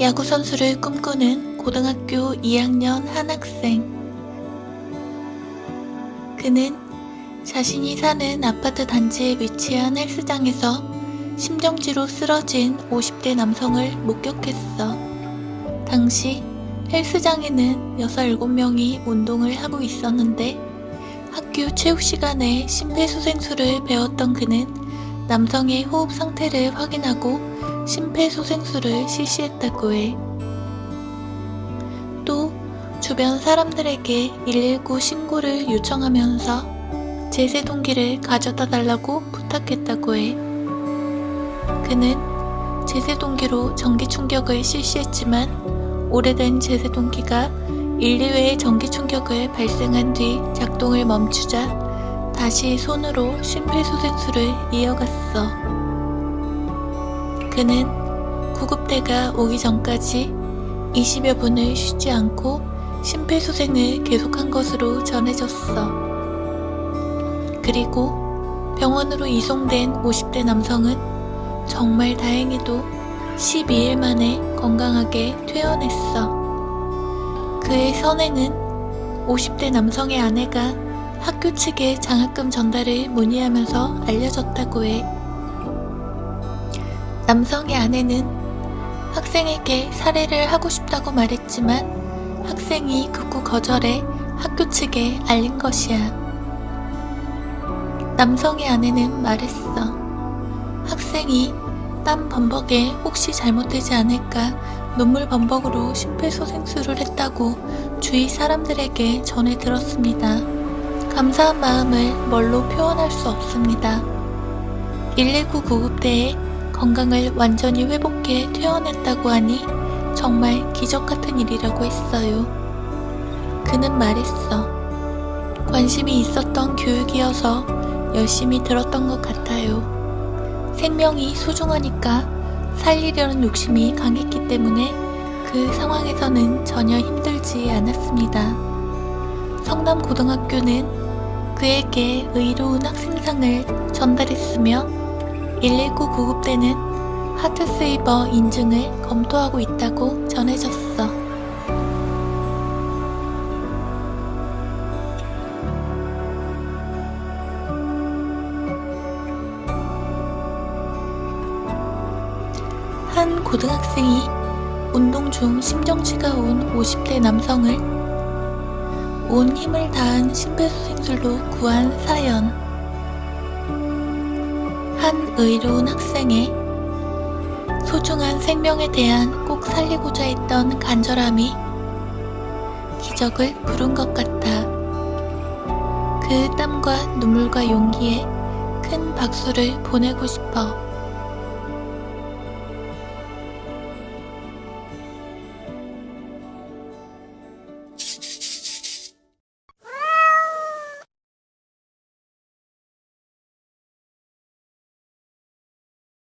야구 선수를 꿈꾸는 고등학교 2학년 한 학생. 그는 자신이 사는 아파트 단지에 위치한 헬스장에서 심정지로 쓰러진 50대 남성을 목격했어. 당시 헬스장에는 6, 7명이 운동을 하고 있었는데 학교 체육 시간에 심폐소생술을 배웠던 그는 남성의 호흡 상태를 확인하고 심폐소생술을 실시했다고 해. 또 주변 사람들에게 119 신고를 요청하면서 제세 동기를 가져다 달라고 부탁했다고 해. 그는 제세 동기로 전기 충격을 실시했지만 오래된 제세 동기가 1, 2회의 전기 충격을 발생한 뒤 작동을 멈추자 다시 손으로 심폐소생술을 이어갔어. 그는 구급대가 오기 전까지 20여 분을 쉬지 않고 심폐소생을 계속한 것으로 전해졌어. 그리고 병원으로 이송된 50대 남성은 정말 다행히도 12일 만에 건강하게 퇴원했어. 그의 선행은 50대 남성의 아내가 학교 측에 장학금 전달을 문의하면서 알려졌다고 해. 남성의 아내는 학생에게 살해를 하고 싶다고 말했지만 학생이 극구 거절해 학교 측에 알린 것이야. 남성의 아내는 말했어. 학생이 땀 범벅에 혹시 잘못되지 않을까 눈물 범벅으로 심폐소생술을 했다고 주위 사람들에게 전해 들었습니다. 감사한 마음을 뭘로 표현할 수 없습니다. 119 구급대에 건강을 완전히 회복해 퇴원했다고 하니 정말 기적 같은 일이라고 했어요. 그는 말했어. 관심이 있었던 교육이어서 열심히 들었던 것 같아요. 생명이 소중하니까 살리려는 욕심이 강했기 때문에 그 상황에서는 전혀 힘들지 않았습니다. 성남고등학교는 그에게 의로운 학생상을 전달했으며 119 구급대는 하트세이버 인증을 검토하고 있다고 전해졌어. 한 고등학생이 운동 중 심정지가 온 50대 남성을 온 힘을 다한 심폐소생술로 구한 사연. 한 의로운 학생의 소중한 생명에 대한 꼭 살리고자 했던 간절함이 기적을 부른 것 같아. 그 땀과 눈물과 용기에 큰 박수를 보내고 싶어.